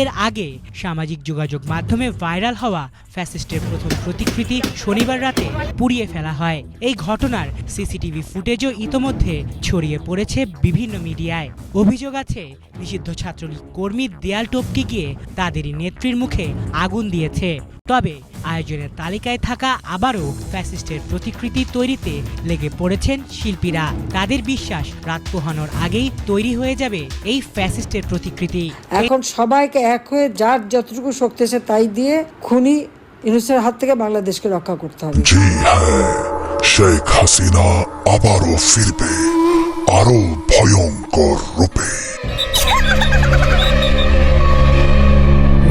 এর আগে সামাজিক যোগাযোগ মাধ্যমে ভাইরাল হওয়া ফ্যাসিস্টের প্রথম প্রতিকৃতি শনিবার রাতে পুড়িয়ে ফেলা হয়। এই ঘটনার সিসিটিভি ফুটেজও ইতোমধ্যে ছড়িয়ে পড়েছে বিভিন্ন মিডিয়ায়। অভিযোগ আছে, নিষিদ্ধ ছাত্রলীগ কর্মী দেয়াল টপকে গিয়ে তাদেরই নেত্রীর মুখে আগুন দিয়েছে। তবে আয়োজনের তালিকায় থাকা আবারও ফ্যাসিস্টের প্রতিকৃতি তৈরিতে লেগে পড়েছেন শিল্পীরা। তাদের বিশ্বাস রাত পোহানোর আগেই তৈরি হয়ে যাবে এই ফ্যাসিস্টের প্রতিকৃতি। এখন সবাইকে এক হয়ে যার যতটুকু শক্তি আছে তাই দিয়ে খুনি ইনুসের হাত থেকে বাংলাদেশকে রক্ষা করতে হবে। জি হ্যাঁ শেখ হাসিনা আবারও ফিরবে আরও ভয়ঙ্কর রূপে।